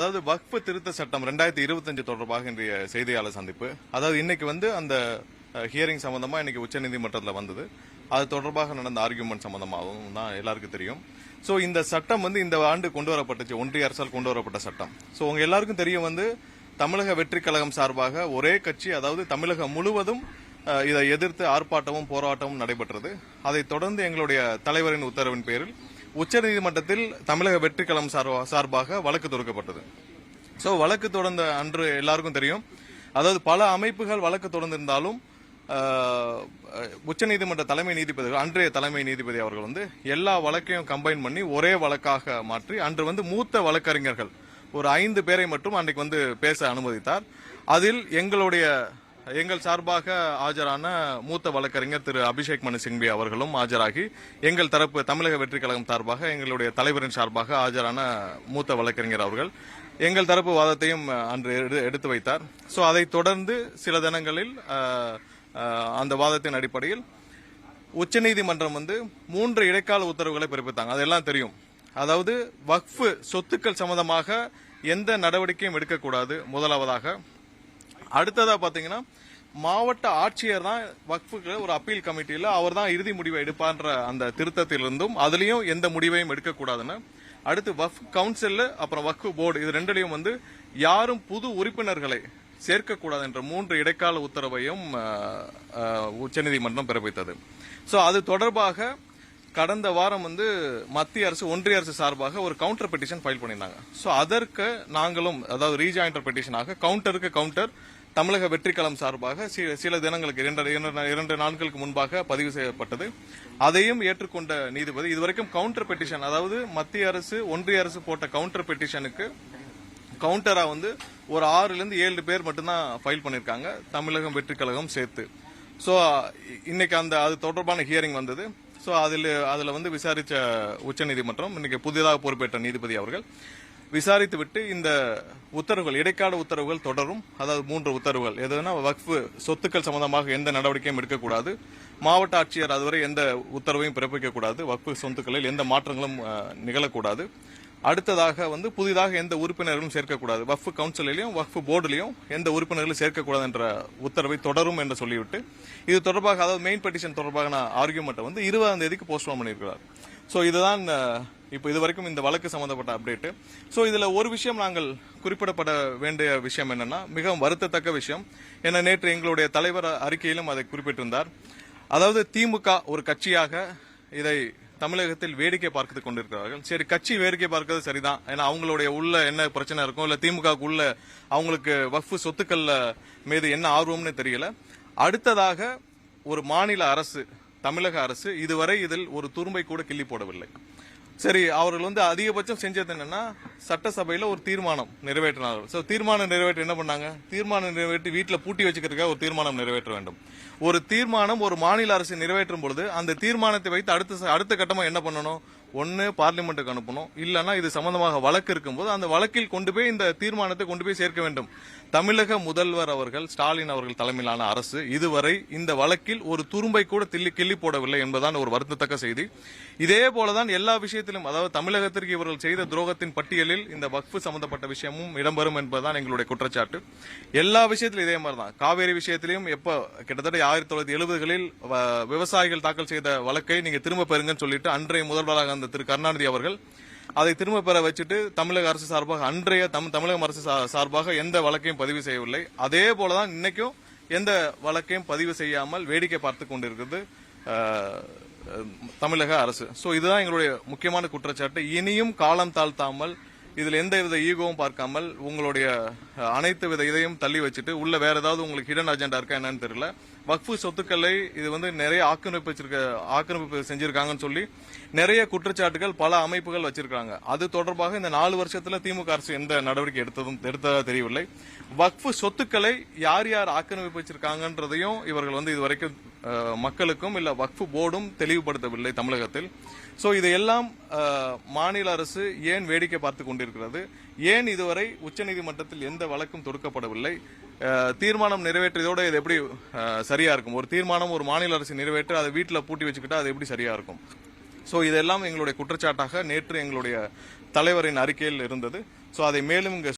அதாவது வக்ஃபு திருத்த சட்டம் ரெண்டாயிரத்தி இருபத்தஞ்சு தொடர்பாக இன்றைய செய்தியாளர் சந்திப்பு. அதாவது இன்னைக்கு வந்து அந்த ஹியரிங் சம்பந்தமா இன்னைக்கு உச்சநீதிமன்றத்தில் வந்தது. அது தொடர்பாக நடந்த ஆர்கியூமெண்ட் சம்பந்தமாகவும் தான் எல்லாருக்கும் தெரியும். ஸோ இந்த சட்டம் வந்து இந்த ஆண்டு கொண்டு வரப்பட்டுச்சு. ஒன்றிய அரசால் கொண்டு வரப்பட்ட சட்டம். ஸோ உங்க எல்லாருக்கும் தெரியும் வந்து தமிழக வெற்றி கழகம் சார்பாக ஒரே கட்சி அதாவது தமிழகம் முழுவதும் இதை எதிர்த்து ஆர்ப்பாட்டமும் போராட்டமும் நடைபெற்றது. அதைத் தொடர்ந்து எங்களுடைய தலைவரின் உத்தரவின் பேரில் உச்சநீதிமன்றத்தில் தமிழக வெற்றிக்கலம் சார்பாக வழக்கு தொடுக்கப்பட்டது. ஸோ வழக்கு தொடர்ந்த அன்று எல்லாருக்கும் தெரியும். அதாவது பல அமைப்புகள் வழக்கு தொடர்ந்திருந்தாலும் உச்சநீதிமன்ற தலைமை நீதிபதிகள் அன்றைய தலைமை நீதிபதி அவர்கள் வந்து எல்லா வழக்கையும் கம்பைன் பண்ணி ஒரே வழக்காக மாற்றி அன்று வந்து மூத்த வழக்கறிஞர்கள் ஒரு ஐந்து பேரை மட்டும் அன்றைக்கு வந்து பேச அனுமதித்தார். அதில் எங்களுடைய எங்கள் சார்பாக ஆஜரான மூத்த வழக்கறிஞர் திரு அபிஷேக் மனு சிங்வி அவர்களும் ஆஜராகி எங்கள் தரப்பு தமிழக வெற்றி கழகம் சார்பாக எங்களுடைய தலைவரின் சார்பாக ஆஜரான மூத்த வழக்கறிஞர் அவர்கள். எங்கள் தரப்பு வாதத்தையும் அன்று எடு- எடுத்து வைத்தார். ஸோ அதை தொடர்ந்து சில தினங்களில் அந்த வாதத்தின் அடிப்படையில் உச்சநீதிமன்றம் வந்து மூன்று இடைக்கால உத்தரவுகளை பிறப்பித்தாங்க. அதெல்லாம் தெரியும். அதாவது வக்ஃபு சொத்துக்கள் சம்பந்தமாக எந்த நடவடிக்கையும் எடுக்கக்கூடாது. முதலாவதாக அடுத்ததா பாத்தீங்கன்னா மாவட்ட ஆட்சியர் தான் வக்ஃபுக்கு ஒரு அப்பீல் கமிட்டியில அவர் தான் இறுதி முடிவை எடுப்பான்ற அந்த திருத்தத்திலிருந்தும் அதுலயும் எந்த முடிவையும் எடுக்கக்கூடாதுன்னு. அடுத்து வஃப் கவுன்சில் அப்புறம் வக்ஃபு போர்டு இது ரெண்டுலையும் வந்து யாரும் புது உறுப்பினர்களை சேர்க்கக்கூடாது என்ற மூன்று இடைக்கால உத்தரவையும் உச்சநீதிமன்றம் பிறப்பித்தது. ஸோ அது தொடர்பாக கடந்த வாரம் வந்து மத்திய அரசு ஒன்றிய அரசு சார்பாக ஒரு கவுண்டர் பெட்டிஷன் ஃபைல் பண்ணியிருந்தாங்க. ஸோ அதற்கு நாங்களும் அதாவது ரீஜாயின்டர் பெட்டிஷனாக கவுண்டருக்கு கவுண்டர் தமிழக வெற்றிக்களம் சார்பாக சில தினங்களுக்கு இரண்டு இரண்டு- நாட்களுக்கு முன்பாக பதிவு செய்யப்பட்டது. அதையும் ஏற்றுக்கொண்ட நீதிபதி இதுவரைக்கும் கவுண்டர் பெட்டிஷன் அதாவது மத்திய அரசு ஒன்றிய அரசு போட்ட கவுண்டர் பெட்டிஷனுக்கு கவுண்டரா வந்து ஒரு ஆறுல இருந்து ஏழு பேர் மட்டும்தான் ஃபைல் பண்ணிருக்காங்க தமிழகம் வெற்றிக்கழகம் சேர்த்து. ஸோ இன்னைக்கு அந்த அது தொடர்பான ஹியரிங் வந்தது. ஸோ அதில் அதில் வந்து விசாரிச்ச உச்சநீதிமன்றம் இன்னைக்கு புதிதாக பொறுப்பேற்ற நீதிபதி அவர்கள் விசாரித்துவிட்டு இந்த உத்தரவுகள் இடைக்கால உத்தரவுகள் தொடரும். அதாவது மூன்று உத்தரவுகள். எதுனா வக்ஃபு சொத்துக்கள் சம்பந்தமாக எந்த நடவடிக்கையும் எடுக்கக்கூடாது. மாவட்ட ஆட்சியர் அதுவரை எந்த உத்தரவையும் பிறப்பிக்கக்கூடாது. வக்ஃபு சொத்துக்களில் எந்த மாற்றங்களும் நிகழக்கூடாது. அடுத்ததாக வந்து புதிதாக எந்த உறுப்பினர்களும் சேர்க்கக்கூடாது. வஃப் கவுன்சிலையும் வஃப் போர்டுலையும் எந்த உறுப்பினர்களும் சேர்க்கக்கூடாது என்ற உத்தரவை தொடரும் என்று சொல்லிவிட்டு இது தொடர்பாக அதாவது மெயின் பெட்டிஷன் தொடர்பான ஆர்கியூமெண்ட்டை வந்து இருபதாம் தேதிக்கு போஸ்ட்போன் பண்ணியிருக்கிறார். ஸோ இதுதான் uh, இப்போ இதுவரைக்கும் இந்த வழக்கு சம்பந்தப்பட்ட அப்டேட்டு ஸோ இதில் ஒரு விஷயம் நாங்கள் குறிப்பிடப்பட வேண்டிய விஷயம் என்னன்னா மிகவும் வருத்தத்தக்க விஷயம். என நேற்று எங்களுடைய தலைவர் அறிக்கையிலும் அதை குறிப்பிட்டிருந்தார். அதாவது திமுக ஒரு கட்சியாக இதை தமிழகத்தில் வேடிக்கை பார்த்து கொண்டிருக்கிறார்கள். சரி கட்சி வேடிக்கை பார்க்கறது சரிதான். ஏன்னா அவங்களுடைய உள்ள என்ன பிரச்சனை இருக்கும் இல்ல திமுக உள்ள அவங்களுக்கு வக்ஃபு சொத்துக்கள்ல மீது என்ன ஆர்வம்னு தெரியல. அடுத்ததாக ஒரு மாநில அரசு தமிழக அரசு இதுவரை இதில் ஒரு துரும்பை கூட கிள்ளி போடவில்லை. சரி அவர்கள் வந்து அதிகபட்சம் செஞ்சது என்னன்னா சட்டசபையில் ஒரு தீர்மானம் நிறைவேற்றினார்கள். ஸோ தீர்மானம் நிறைவேற்றி என்ன பண்ணாங்க? தீர்மானம் நிறைவேற்றி வீட்டில் பூட்டி வச்சுக்கிறதுக்காக ஒரு தீர்மானம் நிறைவேற்ற வேண்டும். ஒரு தீர்மானம் ஒரு மாநில அரசு நிறைவேற்றும் பொழுது அந்த தீர்மானத்தை வைத்து அடுத்த அடுத்த கட்டமாக என்ன பண்ணணும்? ஒன்று பார்லிமெண்ட்டுக்கு அனுப்பணும். இல்லைனா இது சம்பந்தமாக வழக்கு இருக்கும்போது அந்த வழக்கில் கொண்டு போய் இந்த தீர்மானத்தை கொண்டு போய் சேர்க்க வேண்டும். தமிழக முதல்வர் அவர்கள் ஸ்டாலின் அவர்கள் தலைமையிலான அரசு இதுவரை இந்த வழக்கில் ஒரு துரும்பை கூட தில்லி கிள்ளி போடவில்லை என்பதான் ஒரு வருத்தத்தக்க செய்தி. இதே போலதான் எல்லா விஷயத்திலும் அதாவது தமிழகத்திற்கு இவர்கள் செய்த துரோகத்தின் பட்டியலில் இந்த வக்ஃபு சம்பந்தப்பட்ட விஷயமும் இடம்பெறும் என்பதுதான் எங்களுடைய குற்றச்சாட்டு. எல்லா விஷயத்திலும் இதே மாதிரி தான் காவேரி விஷயத்திலையும் எப்ப கிட்டத்தட்ட ஆயிரத்தி தொள்ளாயிரத்தி எழுபதுகளில் விவசாயிகள் தாக்கல் செய்த வழக்கை நீங்க திரும்ப பெறுங்கன்னு சொல்லிட்டு அன்றைய முதல்வராக அந்த திரு கருணாநிதி அவர்கள் அதை திரும்ப பெற வச்சுட்டு தமிழக அரசு சார்பாக அன்றைய தம்- தமிழக அரசு சார்பாக எந்த வழக்கையும் பதிவு செய்யவில்லை. அதே போலதான் இன்னைக்கும் எந்த வழக்கையும் பதிவு செய்யாமல் வேடிக்கை பார்த்து கொண்டிருக்கிறது தமிழக அரசு. சோ இதுதான் எங்களுடைய முக்கியமான குற்றச்சாட்டு. இனியும் காலம் தாழ்த்தாமல் இதில் எந்த வித ஈகோவும் பார்க்காமல் உங்களுடைய அனைத்து வித இதையும் தள்ளி வச்சுட்டு உள்ள வேற ஏதாவது உங்களுக்கு ஹிடன் அஜெண்டா இருக்கா என்னன்னு தெரியல. வக்ஃபு சொத்துக்களை இது வந்து நிறைய ஆக்கிரமிப்பு வச்சிருக்க ஆக்கிரமிப்பு செஞ்சிருக்காங்கன்னு சொல்லி நிறைய குற்றச்சாட்டுகள் பல அமைப்புகள் வச்சிருக்காங்க. அது தொடர்பாக இந்த நாலு வருஷத்துல திமுக அரசு எந்த நடவடிக்கை எடுத்ததும் எடுத்ததா தெரியவில்லை. வக்ஃபு சொத்துக்களை யார் யார் ஆக்கிரமிப்பு வச்சிருக்காங்கன்றதையும் இவர்கள் வந்து இதுவரைக்கும் வரைக்கும் மக்களுக்கும் இல்லை வக்ஃபு போர்டும் தெளிவுபடுத்தவில்லை தமிழகத்தில். ஸோ இதையெல்லாம் மாநில அரசு ஏன் வேடிக்கை பார்த்து கொண்டிருக்கிறது? ஏன் இதுவரை உச்சநீதிமன்றத்தில் எந்த வழக்கும் தொடுக்கப்படவில்லை? தீர்மானம் நிறைவேற்றியதோட இது எப்படி சரியா இருக்கும்? ஒரு தீர்மானம் ஒரு மாநில அரசு நிறைவேற்றி அதை வீட்டில் பூட்டி வச்சுக்கிட்டா அது எப்படி சரியா இருக்கும்? ஸோ இதெல்லாம் எங்களுடைய குற்றச்சாட்டாக நேற்று எங்களுடைய தலைவரின் அறிக்கையில் இருந்தது. ஸோ அதை மேலும் இங்கே